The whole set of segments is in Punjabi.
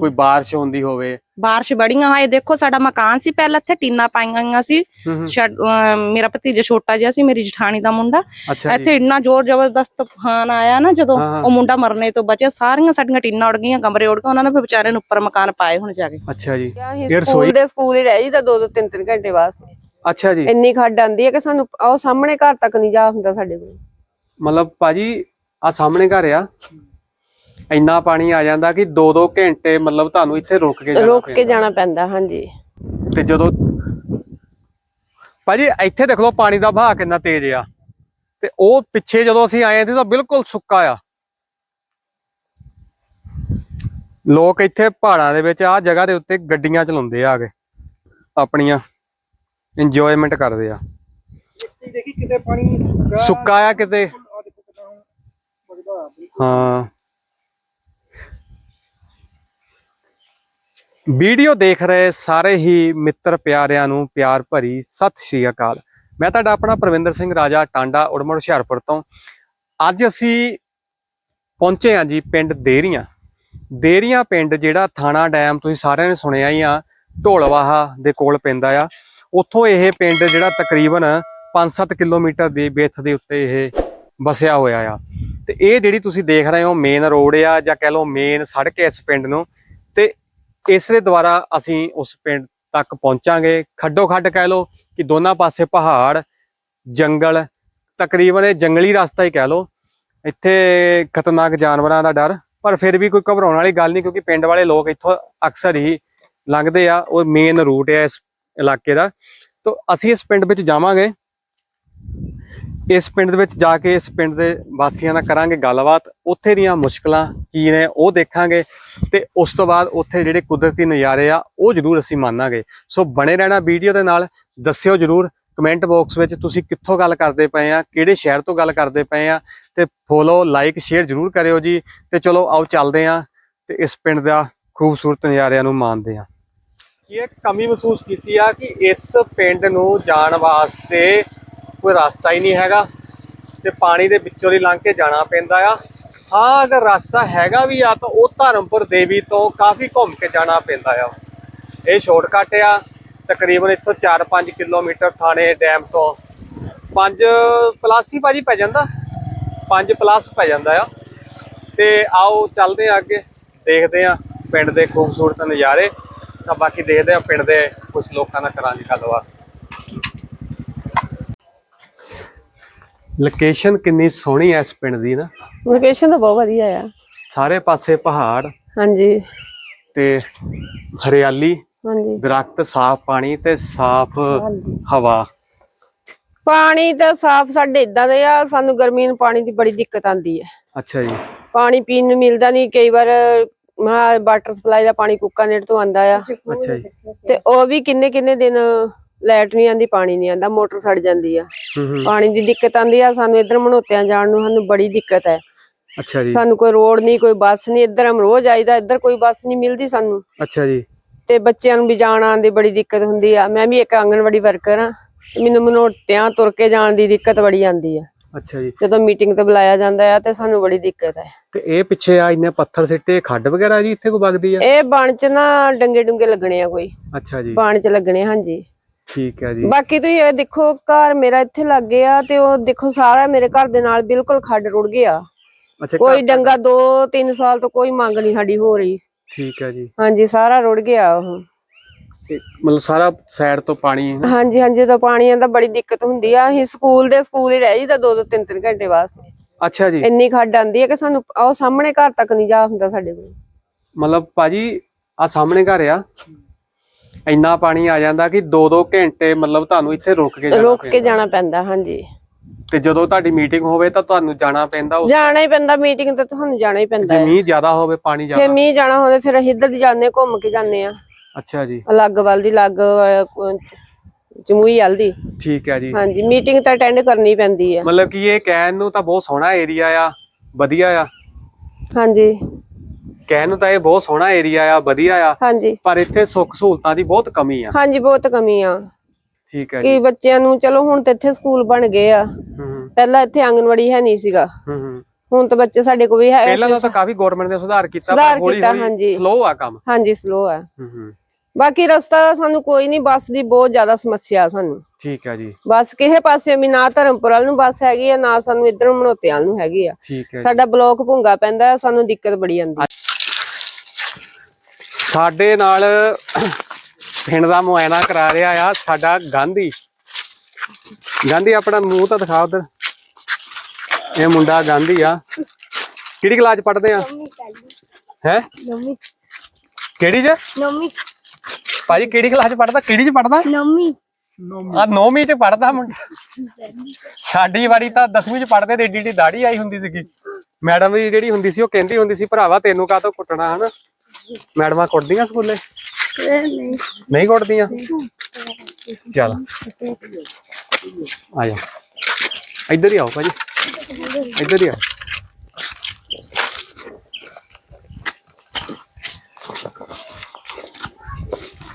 ਕੋਈ ਬਾਰਿਸ਼ ਹੁੰਦੀ ਹੋਵੇ। ਬਾਰਿਸ਼ ਬੜੀਆਂ ਹੋਏ। ਦੇਖੋ ਸਾਡਾ ਮਕਾਨ ਸੀ ਪਹਿਲਾਂ ਇੱਥੇ ਟੀਨਾ ਪਾਈਆਂ ਹੋਈਆਂ ਸੀ। ਮੇਰਾ ਭਤੀਜਾ ਛੋਟਾ ਜਿਹਾ ਸੀ ਮੇਰੀ ਜਠਾਣੀ ਦਾ ਮੁੰਡਾ। ਇੱਥੇ ਜੀ। ਇੰਨਾ ਜ਼ੋਰ ਜ਼ਬਰਦਸਤ ਤੂਫਾਨ ਆਇਆ ਨਾ ਜਦੋਂ। ਉਹ ਮੁੰਡਾ ਮਰਨੇ ਤੋਂ ਬਚਿਆ। ਸਾਰੀਆਂ ਸਾਡੀਆਂ ਟੀਨਾਂ ਉੜ ਗਈਆਂ ਕਮਰੇ ਉੜ ਗਏ। ਉਹਨਾਂ ਨੇ ਫਿਰ ਵਿਚਾਰੇ ਨੂੰ ਉੱਪਰ ਮਕਾਨ ਪਾਏ ਹੁਣ ਜਾ ਕੇ। ਅੱਛਾ ਜੀ। ਇਹ ਸਕੂਲ ਦੇ ਸਕੂਲ ਹੀ ਰਹਿ ਜੀਦਾ ਦੋ ਦੋ ਤਿੰਨ ਤਿੰਨ ਘੰਟੇ ਵਾਸਤੇ। ਅੱਛਾ ਜੀ। ਇੰਨੀ ਖੱਡ ਆਂਦੀ ਹੈ ਕਿ ਸਾਨੂੰ ਉਹ ਸਾਹਮਣੇ ਘਰ ਤੱਕ ਨਹੀਂ ਜਾ ਹੁੰਦਾ ਸਾਡੇ ਕੋਲ। ਮਤਲਬ ਭਾਜੀ ਆ ਸਾਹਮਣੇ ਘਰ ਆ। ਇੰਨਾ ਪਾਣੀ ਆ ਜਾਂਦਾ ਕਿ 2-2 ਘੰਟੇ ਮਤਲਬ ਤੁਹਾਨੂੰ ਇੱਥੇ ਰੁਕ ਕੇ ਜਾਣਾ ਰੁਕ ਕੇ। ਜਾਣਾ ਪੈਂਦਾ ਹਾਂਜੀ। ਤੇ ਜਦੋਂ ਭਾਜੀ ਇੱਥੇ ਦੇਖ ਲਓ ਪਾਣੀ ਦਾ ਵਹਾਅ ਕਿੰਨਾ ਤੇਜ਼ ਆ। ਤੇ ਉਹ ਪਿੱਛੇ ਜਦੋਂ ਅਸੀਂ ਆਏ ਸੀ ਤਾਂ ਬਿਲਕੁਲ ਸੁੱਕਾ ਆ। ਲੋਕ ਇੱਥੇ ਪਹਾੜਾਂ ਦੇ ਵਿੱਚ ਆ ਜਗ੍ਹਾ ਦੇ ਉੱਤੇ ਗੱਡੀਆਂ ਚਲਾਉਂਦੇ ਆ ਕੇ। ਆਪਣੀਆਂ ਇੰਜੋਇਮੈਂਟ ਕਰਦੇ ਆ। ਦੇਖੀ ਕਿਤੇ ਪਾਣੀ ਸੁੱਕਾ ਆ ਕਿਤੇ। ਹਾਂ। ਵੀਡੀਓ ਦੇਖ ਰਹੇ ਸਾਰੇ ਹੀ ਮਿੱਤਰ ਪਿਆਰਿਆਂ ਨੂੰ ਪਿਆਰ ਭਰੀ ਸਤਿ ਸ਼੍ਰੀ ਅਕਾਲ। ਮੈਂ ਤੁਹਾਡਾ ਆਪਣਾ ਪ੍ਰਵਿੰਦਰ ਸਿੰਘ ਰਾਜਾ ਟਾਂਡਾ ਉੜਮੜ ਹੁਸ਼ਿਆਰਪੁਰ ਤੋਂ। ਅੱਜ ਅਸੀਂ ਪਹੁੰਚੇ ਹਾਂ ਜੀ ਪਿੰਡ ਦੇਰੀਆਂ। ਦੇਰੀਆਂ ਪਿੰਡ ਜਿਹੜਾ ਥਾਣਾ ਡੈਮ ਤੁਸੀਂ ਸਾਰਿਆਂ ਨੇ ਸੁਣਿਆ ਹੀ ਆ, ਢੋਲਵਾਹਾ ਦੇ ਕੋਲ ਪੈਂਦਾ ਆ। ਉੱਥੋਂ ਇਹ ਪਿੰਡ ਜਿਹੜਾ ਤਕਰੀਬਨ 5-7 ਕਿਲੋਮੀਟਰ ਦੀ ਵਿੱਥ ਦੇ ਉੱਤੇ ਇਹ ਵਸਿਆ ਹੋਇਆ ਆ। ਤੇ ਇਹ ਜਿਹੜੀ ਤੁਸੀਂ ਦੇਖ ਰਹੇ ਹੋ ਮੇਨ ਰੋਡ ਆ ਜਾਂ ਕਹਿ ਲਓ ਮੇਨ ਸੜਕ ਹੈ ਇਸ ਪਿੰਡ ਨੂੰ ਤੇ ਦੁਆਰਾ ਅਸੀਂ ਉਸ ਪਿੰਡ ਤੱਕ ਪਹੁੰਚਾਂਗੇ। ਖੱਡੋ ਖੱਡ ਕਹਿ ਲਓ ਕਿ ਦੋਨਾਂ ਪਾਸੇ ਪਹਾੜ, ਜੰਗਲ, ਤਕਰੀਬਨ ਇਹ ਜੰਗਲੀ ਰਸਤਾ ਹੀ ਕਹਿ ਲਓ। ਇੱਥੇ ਖਤਰਨਾਕ ਜਾਨਵਰਾਂ ਦਾ ਡਰ, ਪਰ ਫਿਰ ਵੀ ਕੋਈ ਘਬਰਾਉਣ ਵਾਲੀ ਗੱਲ ਨਹੀਂ ਕਿਉਂਕਿ ਪਿੰਡ ਵਾਲੇ ਲੋਕ ਇੱਥੋਂ ਅਕਸਰ ਹੀ ਲੰਘਦੇ ਆ। ਉਹ ਮੇਨ ਰੂਟ ਹੈ ਇਸ ਇਲਾਕੇ ਦਾ। ਤੋਂ ਅਸੀਂ ਇਸ ਪਿੰਡ ਵਿੱਚ ਜਾਵਾਂਗੇ। ਇਸ ਪਿੰਡ ਦੇ ਵਿੱਚ ਜਾ ਕੇ ਇਸ ਪਿੰਡ ਦੇ ਵਾਸੀਆਂ ਨਾਲ ਕਰਾਂਗੇ ਗੱਲਬਾਤ। ਉੱਥੇ ਦੀਆਂ ਮੁਸ਼ਕਲਾਂ ਕੀ ਨੇ ਉਹ ਦੇਖਾਂਗੇ ਤੇ ਉਸ ਤੋਂ ਬਾਅਦ ਉੱਥੇ ਜਿਹੜੇ ਕੁਦਰਤੀ ਨਜ਼ਾਰੇ ਆ, ਉਹ ਜ਼ਰੂਰ ਅਸੀਂ ਮੰਨਾਂਗੇ। ਸੋ ਬਣੇ ਰਹਿਣਾ ਵੀਡੀਓ ਦੇ ਨਾਲ, ਦੱਸਿਓ ਜ਼ਰੂਰ ਕਮੈਂਟ ਬਾਕਸ ਵਿੱਚ ਤੁਸੀਂ ਕਿੱਥੋਂ ਗੱਲ ਕਰਦੇ ਪਏ ਆ, ਕਿਹੜੇ ਸ਼ਹਿਰ ਤੋਂ ਗੱਲ ਕਰਦੇ ਪਏ ਆ ਤੇ ਫੋਲੋ, ਲਾਈਕ, ਸ਼ੇਅਰ ਜ਼ਰੂਰ ਕਰਿਓ ਜੀ ਤੇ ਚਲੋ ਆਓ ਚੱਲਦੇ ਆ ਤੇ ਇਸ ਪਿੰਡ ਦਾ ਖੂਬਸੂਰਤ ਨਜ਼ਾਰਿਆਂ ਨੂੰ ਮਾਣਦੇ ਆ ਇਹ ਕਮੀ ਮਹਿਸੂਸ ਕੀਤੀ ਆ ਕਿ ਇਸ ਪਿੰਡ ਨੂੰ ਜਾਣ ਵਾਸਤੇ ਕੋਈ ਰਸਤਾ ਹੀ ਨਹੀਂ ਹੈਗਾ ਤੇ ਪਾਣੀ ਦੇ ਵਿੱਚੋਂ ਦੀ ਲੰਘ ਕੇ ਜਾਣਾ ਪੈਂਦਾ ਆ। ਹਾਂ, ਅਗਰ ਰਸਤਾ ਹੈਗਾ ਵੀ ਆ ਤਾਂ ਉਹ ਧਰਮਪੁਰ ਦੇਵੀ ਤੋਂ ਕਾਫੀ ਘੁੰਮ ਕੇ ਜਾਣਾ ਪੈਂਦਾ ਆ। ਇਹ ਸ਼ਾਰਟਕਟ ਆ, ਤਕਰੀਬਨ ਇੱਥੋਂ 4-5 ਕਿਲੋਮੀਟਰ ਥਾਣੇ ਡੈਮ ਤੋਂ। 5 ਪਲੱਸ ਹੀ ਭਾਜੀ ਪੈ ਜਾਂਦਾ। 5 ਪਲੱਸ ਪੈ ਜਾਂਦਾ ਆ। ਤੇ ਆਓ ਚੱਲਦੇ ਆ ਅੱਗੇ, ਦੇਖਦੇ ਆ ਪਿੰਡ ਦੇ ਖੂਬਸੂਰਤ ਨਜ਼ਾਰੇ। ਤਾਂ ਬਾਕੀ ਦੇਖਦੇ ਆ ਪਿੰਡ ਦੇ ਕੁਝ ਲੋਕਾਂ ਨਾਲ ਕਰਾਂਗੇ ਗੱਲਬਾਤ। ਲੋਕੇਸ਼ਨ ਕਿੰਨੀ ਸੋਹਣੀ ਐ ਇਸ ਪਿੰਡ ਦੀ ਨਾ? ਲੋਕੇਸ਼ਨ ਤਾਂ ਬਹੁਤ ਵਧੀਆ ਆ। ਸਾਰੇ ਪਾਸੇ ਪਹਾੜ ਹਾਂਜੀ। ਤੇ ਹਰਿਆਲੀ ਹਾਂਜੀ। ਦਰਖਤ ਸਾਫ਼ ਪਾਣੀ ਤੇ ਸਾਫ਼। ਹਵਾ। ਪਾਣੀ ਤਾਂ ਸਾਫ਼ ਸਾਡੇ ਇਦਾਂ ਦੇ ਆ ਸਾਨੂੰ ਗਰਮੀ ਨੂੰ ਪਾਣੀ ਦੀ ਬੜੀ ਦਿੱਕਤ ਆਂਦੀ ਹੈ ਅੱਛਾ ਜੀ। ਪਾਣੀ ਪੀਣ ਨੂੰ ਮਿਲਦਾ ਨਹੀਂ ਕਈ ਵਾਰ ਮਾ ਵਾਟਰ ਸਪਲਾਈ ਦਾ ਪਾਣੀ ਕੁੱਕਾਨੇਟ ਤੋਂ ਆਂਦਾ ਆ। ਅੱਛਾ ਜੀ। ਤੇ ਉਹ ਵੀ ਕਿੰਨੇ ਕਿੰਨੇ ਦਿਨ ਲਾਈਟ ਨਹੀਂ ਆਂਦੀ ਪਾਣੀ ਨਹੀਂ ਆਂਦਾ ਮੋਟਰ ਸੜ ਜਾਂਦੀ ਆ। ਪਾਣੀ ਦੀ ਦਿੱਕਤ ਆਂਦੀ ਆ ਸਾਨੂੰ ਇੱਧਰ ਮਨੋਤਿਆਂ ਜਾਣ ਨੂੰ ਸਾਨੂੰ ਬੜੀ ਦਿੱਕਤ ਹੈ। ਅੱਛਾ ਜੀ। ਸਾਨੂੰ ਕੋਈ ਰੋਡ ਨਹੀਂ ਕੋਈ ਬੱਸ ਨਹੀਂ ਇੱਧਰ ਹਮ ਰੋਜ਼ ਆਈਦਾ ਇੱਧਰ ਕੋਈ ਬੱਸ ਨਹੀਂ ਮਿਲਦੀ ਸਾਨੂੰ। ਅੱਛਾ ਜੀ। ਤੇ ਬੱਚਿਆਂ ਨੂੰ ਵੀ ਜਾਣ ਆਉਣ ਦੀ ਬੜੀ ਦਿੱਕਤ ਹੁੰਦੀ ਆ। ਮੈਂ ਵੀ ਇੱਕ ਆਂਗਣਵਾੜੀ ਵਰਕਰ ਆ ਮੈਨੂੰ ਮਨੋਟਿਆਂ ਤੁਰ ਕੇ ਜਾਣ ਦੀ ਦਿੱਕਤ ਬੜੀ ਆਂਦੀ ਆ। ਅੱਛਾ ਜੀ। ਜਦੋਂ ਮੀਟਿੰਗ ਤੇ ਬੁਲਾਇਆ ਜਾਂਦਾ ਆ ਤੇ ਸਾਨੂੰ ਬੜੀ ਦਿੱਕਤ ਹੈ। ਤੇ ਇਹ ਪਿੱਛੇ ਆ ਇੰਨੇ ਪੱਥਰ ਸਿੱਟੇ ਖੱਡ ਵਗੈਰਾ ਜੀ ਇੱਥੇ ਕੋ ਵਗਦੀ ਆ? ਇਹ ਬਣ ਚ ਨਾ ਡੰਗੇ ਡੁੰਗੇ ਲੱਗਣੇ ਆ ਕੋਈ। ਅੱਛਾ ਜੀ। ਬਣ ਚ ਲੱਗਣੇ ਹਾਂਜੀ। ਠੀਕ ਹੈ ਜੀ। ਬਾਕੀ ਤੁਸੀਂ ਇਹ ਦੇਖੋ ਘਰ ਮੇਰਾ ਇੱਥੇ ਲੱਗੇ ਆ ਤੇ ਉਹ ਦੇਖੋ ਸਾਰਾ ਮੇਰੇ ਘਰ ਦੇ ਨਾਲ ਬਿਲਕੁਲ ਖੱਡ ਰੁੜ ਗਿਆ। ਅੱਛਾ ਕੋਈ ਡੰਗਾ 2-3 ਸਾਲ ਤੋਂ ਕੋਈ ਮੰਗ ਨਹੀਂ ਸਾਡੀ ਹੋ ਰਹੀ। ਠੀਕ ਹੈ ਜੀ। ਹਾਂਜੀ ਸਾਰਾ ਰੁੜ ਗਿਆ ਉਹ। ਤੇ ਮਤਲਬ ਸਾਰਾ ਸਾਈਡ ਤੋਂ ਪਾਣੀ ਹੈ। ਹਾਂਜੀ ਹਾਂਜੀ ਜਦੋਂ ਪਾਣੀ ਆਂਦਾ ਬੜੀ ਦਿੱਕਤ ਹੁੰਦੀ ਆ। ਅਸੀਂ ਸਕੂਲ ਦੇ ਸਕੂਲ ਹੀ ਰਹਿ ਜੀਦਾ ਦੋ ਦੋ ਤਿੰਨ ਤਿੰਨ ਘੰਟੇ ਵਾਸਤੇ। ਅੱਛਾ ਜੀ। ਇੰਨੀ ਖੱਡ ਆਂਦੀ ਹੈ ਕਿ ਸਾਨੂੰ ਉਹ ਸਾਹਮਣੇ ਘਰ ਤੱਕ ਨਹੀਂ ਜਾ ਹੁੰਦਾ ਸਾਡੇ ਕੋਲ। ਮਤਲਬ ਭਾਜੀ ਆ ਸਾਹਮਣੇ ਘਰ ਆ। ਇੰਨਾ ਪਾਣੀ ਆ ਜਾਂਦਾ ਕਿ 2-2 ਘੰਟੇ ਮਤਲਬ ਤੁਹਾਨੂੰ ਇੱਥੇ ਰੁਕ ਕੇ ਜਾਣਾ ਰੁਕ ਕੇ। ਜਾਣਾ ਪੈਂਦਾ ਹਾਂਜੀ। ਤੇ ਜਦੋਂ ਤੁਹਾਡੀ ਮੀਟਿੰਗ ਹੋਵੇ ਤਾਂ ਤੁਹਾਨੂੰ ਜਾਣਾ ਪੈਂਦਾ ਜਾਣਾ ਹੀ ਪੈਂਦਾ ਮੀਟਿੰਗ ਤੇ ਤੁਹਾਨੂੰ ਜਾਣਾ ਹੀ ਪੈਂਦਾ ਜੇ ਮੀਂਹ ਜ਼ਿਆਦਾ ਹੋਵੇ ਪਾਣੀ ਫਿਰ ਜ਼ਿਆਦਾ ਮੀਂਹ ਜਾਣਾ ਹੋਵੇ ਫਿਰ ਅਸੀਂ ਇੱਧਰ ਦੀ ਜਾਂਦੇ ਘੁੰਮ ਕੇ ਜਾਂਦੇ ਆ ਅੱਛਾ ਜੀ। ਅਲੱਗ ਵੱਲ ਦੀ ਲੱਗ ਜਮੂਈ ਵੱਲ ਦੀ। ਠੀਕ ਹੈ ਜੀ। ਹਾਂਜੀ ਮੀਟਿੰਗ ਤਾਂ ਅਟੈਂਡ ਕਰਨੀ ਪੈਂਦੀ ਆ ਮਤਲਬ ਕਿ ਇਹ ਕਹਿਣ ਨੂੰ ਤਾਂ ਬਹੁਤ ਸੋਹਣਾ ਏਰੀਆ ਆ ਵਧੀਆ ਆ। ਹਾਂਜੀ। ਕਹਿਣ ਨੂੰ ਤਾਂ ਇਹ ਬਹੁਤ ਸੋਹਣਾ ਏਰੀਆ ਆ ਵਧੀਆ ਆ ਹਾਂਜੀ। ਪਰ ਇੱਥੇ ਸੁੱਖ ਸਹੂਲਤਾਂ ਦੀ ਬਹੁਤ ਕਮੀ ਆ। ਹਾਂਜੀ ਬਹੁਤ ਕਮੀ ਆ। ਠੀਕ ਹੈ ਜੀ। ਕਿ ਬੱਚਿਆਂ ਨੂੰ ਚਲੋ ਹੁਣ ਤੇ ਇੱਥੇ ਸਕੂਲ ਬਣ ਗਏ ਆ। ਹੂੰ ਪਹਿਲਾਂ ਇੱਥੇ ਆਂਗਨਵਾੜੀ ਹੈ ਨਹੀਂ ਸੀਗਾ। ਹੂੰ ਹੂੰ। ਹੁਣ ਤਾਂ ਬੱਚੇ ਸਾਡੇ ਕੋਲ ਵੀ ਹੈ ਪਹਿਲਾਂ ਤਾਂ ਕਾਫੀ ਗਵਰਨਮੈਂਟ ਨੇ ਸੁਧਾਰ ਕੀਤਾ ਸੁਧਾਰ ਕੀਤਾ, ਹਾਂਜੀ। ਸਲੋ ਆ ਕੰਮ। ਹਾਂਜੀ ਸਲੋ ਹੂੰ ਹੂੰ। ਬਾਕੀ ਰਸਤਾ ਦਾ ਸਾਨੂੰ ਕੋਈ ਨਹੀਂ ਬੱਸ ਦੀ ਬਹੁਤ ਜ਼ਿਆਦਾ ਸਮੱਸਿਆ ਸਾਨੂੰ। ਠੀਕ ਹੈ ਜੀ। ਬੱਸ ਕਿਸੇ ਪਾਸੇ ਵੀ ਨਾ ਧਰਮਪੁਰ ਵੱਲ ਨੂੰ ਬੱਸ ਹੈਗੀ ਆ ਨਾ ਸਾਨੂੰ ਇਧਰ ਮਨੋਤੇ ਵੱਲ ਨੂੰ ਹੈਗੀ ਆ। ਸਾਡਾ ਬਲੋਕ ਭੁੰਗਾ ਪੈਂਦਾ ਸਾਨੂੰ ਦਿੱਕਤ ਬੜੀ ਆਉਂਦੀ। ਸਾਡੇ ਨਾਲ ਪਿੰਡ ਦਾ ਮੁਆਇਨਾ ਕਰਾ ਰਿਹਾ ਆ ਸਾਡਾ ਗਾਂਧੀ। ਗਾਂਧੀ ਆਪਣਾ ਮੂੰਹ ਤਾਂ ਦਿਖਾ ਉਧਰ। ਇਹ ਮੁੰਡਾ ਗਾਂਧੀ ਆ। ਕਿਹੜੀ ਕਲਾਸ ਚ ਪੜਦੇ ਆ? ਹੈ? ਨੌਵੀਂ। ਕਿਹੜੀ ਚ? ਨੌਵੀਂ। ਭਾਜੀ ਕਿਹੜੀ ਕਲਾਸ ਚ ਪੜਦਾ ਕਿਹੜੀ ਚ ਪੜਦਾ ਨੌਵੀਂ। ਆ 9ਵੀਂ ਚ ਪੜਦਾ ਮੁੰਡਾ। ਸਾਡੀ ਵਾਰੀ ਤਾਂ 10ਵੀਂ ਚ ਪੜਦੇ ਤੇ ਏਡੀ ਏਡੀ ਦਾੜੀ ਆਈ ਹੁੰਦੀ ਸੀਗੀ। ਮੈਡਮ ਵੀ ਜਿਹੜੀ ਹੁੰਦੀ ਸੀ ਉਹ ਕਹਿੰਦੀ ਹੁੰਦੀ ਸੀ ਭਰਾਵਾ ਤੈਨੂੰ ਕਾਹਤੋਂ ਕੁੱਟਣਾ ਹਨਾ? ਮੈਡਮਾਂ ਕੁੱਟਦੀਆਂ ਸਕੂਲੇ ਨਹੀਂ ਨਹੀਂ ਕੁੱਟਦੀਆਂ ਚੱਲ ਆ ਜਾ ਇੱਧਰ ਹੀ ਆਓ ਭਾਜੀ ਇੱਧਰ ਹੀ ਆਓ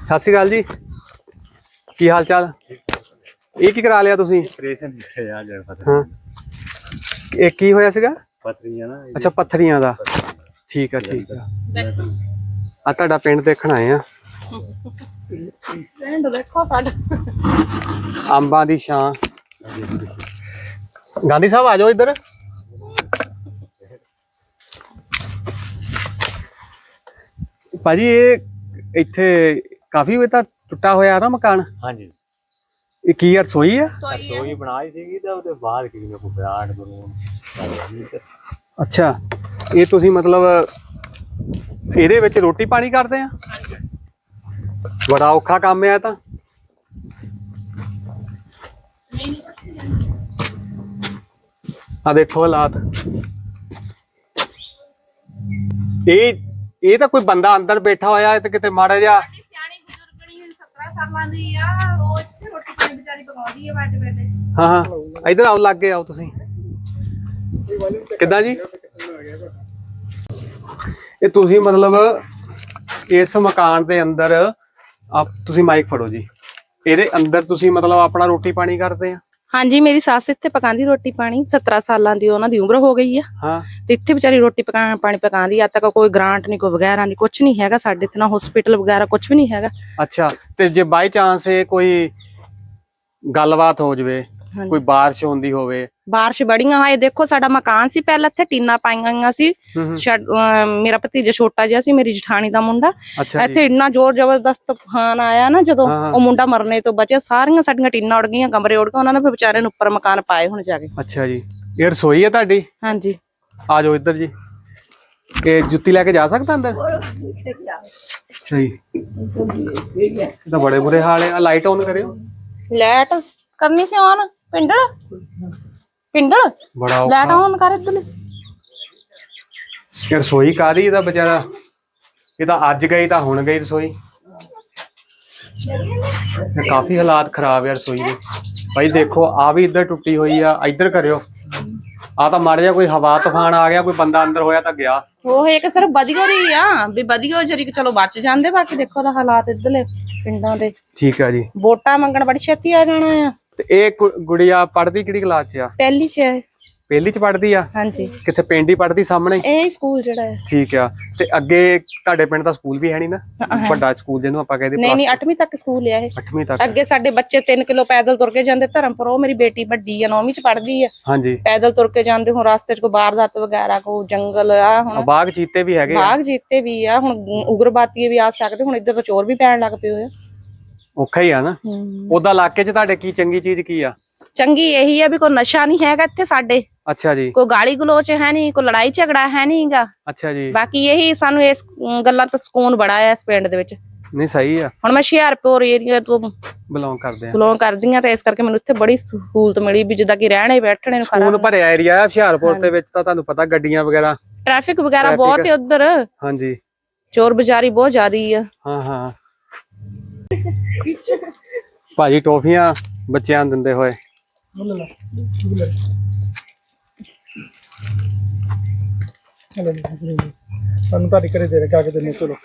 ਸਤਿ ਸ਼੍ਰੀ ਅਕਾਲ ਜੀ ਕੀ ਹਾਲ ਚਾਲ ਇਹ ਕੀ ਕਰਾ ਲਿਆ ਤੁਸੀਂ ਆਪਰੇਸ਼ਨ ਕੀਤਾ ਜੜ ਪਤਾ ਹਾਂ ਇਹ ਕੀ ਹੋਇਆ ਸੀਗਾ ਪਤਰੀਆਂ ਨਾ ਅੱਛਾ ਪੱਥਰੀਆਂ ਦਾ ਠੀਕ ਆ ਠੀਕ ਆ। ਆ ਤੁਹਾਡਾ ਪਿੰਡ ਦੇਖਣ ਆਏ ਆ। ਪਿੰਡ ਦੇਖੋ ਸਾਡਾ। ਅੰਬਾਂ ਦੀ ਛਾਂ। ਗਾਂਧੀ ਸਾਹਿਬ ਆ ਜਾਓ ਇੱਧਰ। ਭਾਜੀ ਇਹ ਇੱਥੇ ਕਾਫੀ ਵੇ ਤਾਂ ਟੁੱਟਾ ਹੋਇਆ ਨਾ ਮਕਾਨ। ਹਾਂਜੀ। ਇਹ ਕੀ ਆ, ਰਸੋਈ ਆ? ਰਸੋਈ ਬਣਾਈ ਸੀਗੀ ਤਾਂ ਉਹਦੇ ਬਾਅਦ ਕਿ ਮੈਂ ਕੋਈ ਬਰਾੜ ਬਣਾਉਣ। ਅੱਛਾ। ਇਹ ਤੁਸੀਂ ਮਤਲਬ ਇਹਦੇ ਵਿੱਚ ਰੋਟੀ ਪਾਣੀ ਕਰਦੇ ਆ? ਬੜਾ ਔਖਾ ਕੰਮ ਆ ਇਹ ਤਾਂ। ਆ ਦੇਖੋ ਹਾਲਾਤ। ਇਹ ਇਹ ਤਾਂ ਕੋਈ ਬੰਦਾ ਅੰਦਰ ਬੈਠਾ ਹੋਇਆ ਹੈ ਤੇ ਕਿਤੇ ਮਾੜਾ ਜਿਹਾ ਸਿਆਣੀ ਬਜ਼ੁਰਗਣੀ 17 ਸਾਲਾਂ ਦੀ ਆ ਉਹ ਇੱਥੇ ਰੋਟੀ ਪਾਣੀ ਵਿਚਾਰੀ ਪਕਾਉਂਦੀ ਆ ਬੈਠ ਬੈਠੇ ਹਾਂ ਹਾਂ। ਇਧਰ ਆਓ ਲੱਗ ਆਓ ਤੁਸੀਂ। ਕਿੱਦਾਂ ਜੀ? ਇਹ ਤੁਸੀਂ ਮਤਲਬ ਇਸ ਮਕਾਨ ਦੇ ਅੰਦਰ ਆਪ ਤੁਸੀਂ ਮਾਈਕ ਫੜੋ ਜੀ। ਇਹਦੇ ਅੰਦਰ ਤੁਸੀਂ ਮਤਲਬ ਆਪਣਾ ਰੋਟੀ ਪਾਣੀ ਕਰਦੇ ਆ? ਹਾਂਜੀ ਮੇਰੀ ਸੱਸ ਇੱਥੇ ਪਕਾਉਂਦੀ ਰੋਟੀ ਪਾਣੀ 17 ਸਾਲਾਂ ਦੀ ਉਹਨਾਂ ਦੀ ਉਮਰ ਹੋ ਗਈ ਆ। ਹਾਂ। ਤੇ ਇੱਥੇ ਵਿਚਾਰੀ ਰੋਟੀ ਪਕਾ ਪਾਣੀ ਪਕਾਉਂਦੀ ਆ ਤੱਕ ਕੋਈ ਗ੍ਰਾਂਟ ਨਹੀਂ ਕੋਈ ਵਗੈਰਾ ਨਹੀਂ ਕੁਝ ਨਹੀਂ ਹੈਗਾ ਸਾਡੇ ਇੱਥੇ ਨਾ ਹਸਪੀਟਲ ਵਗੈਰਾ ਕੁਝ ਵੀ ਨਹੀਂ ਹੈਗਾ। ਅੱਛਾ ਤੇ ਜੇ ਬਾਈ ਚਾਂਸ ਇਹ ਕੋਈ ਗੱਲਬਾਤ ਹੋ ਜਵੇ। ਕੋਈ ਬਾਰਿਸ਼ ਹੁੰਦੀ ਹੋਵੇ ਬਾਰਿਸ਼ ਬੜੀਆਂ ਹੋਏ ਦੇਖੋ ਸਾਡਾ ਮਕਾਨ ਸੀ ਪਹਿਲਾਂ ਇੱਥੇ ਟੀਨਾ ਪਾਈਆਂ ਹੋਈਆਂ ਸੀ। ਅਹ, ਮੇਰਾ ਭਤੀਜਾ ਛੋਟਾ ਜਿਹਾ ਸੀ ਮੇਰੀ ਜਠਾਣੀ ਦਾ ਮੁੰਡਾ। ਅੱਛਾ ਜੀ। ਇੱਥੇ ਇੰਨਾ ਜ਼ੋਰ ਜ਼ਬਰਦਸਤ ਤੂਫਾਨ ਆਇਆ ਨਾ ਜਦੋਂ ਹਾਂ, ਹਾਂ। ਉਹ ਮੁੰਡਾ ਮਰਨੇ ਤੋਂ ਬਚਿਆ ਸਾਰੀਆਂ ਸਾਡੀਆਂ ਟੀਨਾਂ ਉੜ ਗਈਆਂ ਕਮਰੇ ਉੜ ਗਏ ਉਹਨਾਂ ਨੇ ਫਿਰ ਵਿਚਾਰੇ ਨੂੰ ਉੱਪਰ ਮਕਾਨ ਪਾਏ ਹੁਣ ਜਾ ਕੇ। ਅੱਛਾ ਜੀ। ਇਹ ਰਸੋਈ ਹੈ ਤੁਹਾਡੀ? ਹਾਂਜੀ। ਆ ਜਾਓ ਇੱਧਰ ਜੀ। ਇਹ ਜੁੱਤੀ ਲੈ ਕੇ ਜਾ ਸਕਦਾ ਅੰਦਰ? ਅੱਛਾ ਜੀ। ਇਹ ਤਾਂ ਬੜੇ ਬੁਰੇ ਹਾਲ ਹੈ ਆ। ਲਾਈਟ ਆਨ ਕਰਿਓ। ਲੈਟ ਕਰਨੀ ਸੀ ਔਨ ਪਿੰਡਲ ਪਿੰਡਲ ਬੜਾ ਲੈਟ ਔਨ ਕਰ ਇਧਰ ਇਹ ਰਸੋਈ ਕਾਦੀ ਇਹਦਾ ਵਿਚਾਰਾ? ਇਹ ਤਾਂ ਅੱਜ ਗਈ ਤਾਂ ਹੁਣ ਗਈ ਰਸੋਈ। ਇਹ ਕਾਫੀ ਹਾਲਾਤ ਖਰਾਬ ਹੈ ਰਸੋਈ ਦੇ। ਭਾਈ ਦੇਖੋ ਆ ਵੀ ਇੱਧਰ ਟੁੱਟੀ ਹੋਈ ਆ ਇੱਧਰ ਕਰਿਓ। ਆ ਤਾਂ ਮਾੜਾ ਜਿਹਾ ਕੋਈ ਹਵਾ ਤੂਫਾਨ ਆ ਗਿਆ ਕੋਈ ਬੰਦਾ ਅੰਦਰ ਹੋਇਆ ਤਾਂ ਗਿਆ। ਉਹ ਇੱਕ ਸਿਰਫ ਵਧੀਆ ਦੀ ਆ ਵੀ ਵਧੀਆ ਜਰੀ ਚਲੋ ਬਚ ਜਾਂਦੇ ਬਾਕੀ ਦੇਖੋ ਦਾ ਹਾਲਾਤ ਇਧਰਲੇ ਪਿੰਡਾਂ ਦੇ। ਠੀਕ ਆ ਜੀ। ਵੋਟਾਂ ਮੰਗਣ ਬੜੀ ਛੇਤੀ ਆ ਜਾਣਾ ਆ। ਤੇ ਇਹ ਕੁ- ਗੁੜੀਆ ਪੜਦੀ ਕਿਹੜੀ ਕਲਾਸ 'ਚ ਆ? ਪਹਿਲੀ ਚ ਹੈ। ਪਹਿਲੀ 'ਚ ਪੜਦੀ ਆ? ਹਾਂਜੀ। ਕਿੱਥੇ ਪਿੰਡ ਹੀ ਪੜਦੀ ਸਾਹਮਣੇ? ਇਹ ਸਕੂਲ ਜਿਹੜਾ ਹੈ ਠੀਕ ਆ। ਤੇ ਅੱਗੇ ਤੁਹਾਡੇ ਪਿੰਡ ਦਾ ਸਕੂਲ ਵੀ ਹੈ ਨਹੀਂ ਨਾ? ਵੱਡਾ ਸਕੂਲ ਜਿਹਨੂੰ ਆਪਾਂ ਕਹਿੰਦੇ ਨਹੀਂ ਨਹੀਂ 8ਵੀਂ ਤੱਕ ਸਕੂਲ ਆ ਇਹ। 8ਵੀਂ ਤੱਕ। ਅੱਗੇ ਸਾਡੇ ਬੱਚੇ 3 ਕਿਲੋ ਪੈਦਲ ਤੁਰ ਕੇ ਜਾਂਦੇ ਧਰਮਪੁਰ ਉਹ ਮੇਰੀ ਬੇਟੀ ਵੱਡੀ ਆ 9ਵੀਂ ਚ ਪੜ੍ਹਦੀ ਆ। ਹਾਂਜੀ। ਪੈਦਲ ਤੁਰ ਕੇ ਜਾਂਦੇ ਹੁਣ ਰਸਤੇ 'ਚ ਕੋਈ ਬਾਰਦਾਤ ਵਗੈਰਾ ਕੋ ਜੰਗਲ ਆ ਹੁਣ ਬਾਗ ਚੀਤੇ ਵੀ ਹੈਗੇ ਆ। ਬਾਗ ਜੀਤੇ ਵੀ ਆ ਹੁਣ ਉਗਰਬਾਤੀ ਵੀ ਆ ਸਕਦੇ ਹੁਣ ਇੱਧਰ ਤਾਂ ਚੋਰ ਵੀ ਪੈਣ ਲੱਗ ਪਏ ਹੋਏ ਆ। ਔਖਾ ਹੀ ਆ ਨਾ। ਹਮ। ਉਹਦਾ ਇਲਾਕੇ 'ਚ ਤੁਹਾਡੇ ਕੀ ਚੰਗੀ ਚੀਜ਼ ਕੀ ਆ? ਚੰਗੀ ਇਹੀ ਆ ਵੀ ਕੋਈ ਨਸ਼ਾ ਨਹੀਂ ਹੈਗਾ ਇੱਥੇ ਸਾਡੇ। ਅੱਛਾ ਜੀ। ਕੋਈ ਗਾਲੀ ਗਲੋਚ ਹੈ ਨਹੀਂ ਕੋਈ ਲੜਾਈ ਝਗੜਾ ਹੈ ਨਹੀਂਗਾ। ਅੱਛਾ ਜੀ। ਬਾਕੀ ਇਹੀ ਸਾਨੂੰ ਇਸ ਅਮ, ਗੱਲਾਂ ਤੋਂ ਸਕੂਨ ਬੜਾ ਆ ਇਸ ਪਿੰਡ ਦੇ ਵਿੱਚ। ਨਹੀਂ ਸਹੀ ਆ। ਹੁਣ ਮੈਂ ਹੁਸ਼ਿਆਰਪੁਰ ਏਰੀਆ ਤੋਂ ਬਿਲੋਂਗ ਕਰਦੇ ਆ। ਬਿਲੋਂਗ ਕਰਦੀ ਆ ਤੇ ਇਸ ਕਰਕੇ ਮੈਨੂੰ ਇੱਥੇ ਬੜੀ ਸਹੂਲਤ ਮਿਲੀ ਵੀ ਜਿੱਦਾਂ ਕਿ ਰਹਿਣੇ ਬੈਠਣੇ ਨੂੰ ਸਕੂਲ ਖਰਾ ਭਰਿਆ ਏਰੀਆ ਆ ਹੁਸ਼ਿਆਰਪੁਰ ਦੇ ਵਿੱਚ ਤਾਂ ਤੁਹਾਨੂੰ ਪਤਾ ਗੱਡੀਆਂ ਵਗੈਰਾ। ਟ੍ਰੈਫਿਕ ਵਗੈਰਾ ਬਹੁਤ ਹੈ ਉਧਰ। ਹਾਂਜੀ। ਚੋਰ ਬਜ਼ਾਰੀ ਬਹੁਤ ਜ਼ਿਆਦੀ ਆ। ਹਾਂ ਹਾਂ। ਭਾਜੀ ਟੋਫੀਆਂ ਬੱਚਿਆਂ ਨੂੰ ਦਿੰਦੇ ਹੋਏ। ਸਾਨੂੰ ਤੁਹਾਡੇ ਘਰੇ ਦੇ ਕੇ ਆ ਕੇ ਦਿੰਦੇ ਚਲੋ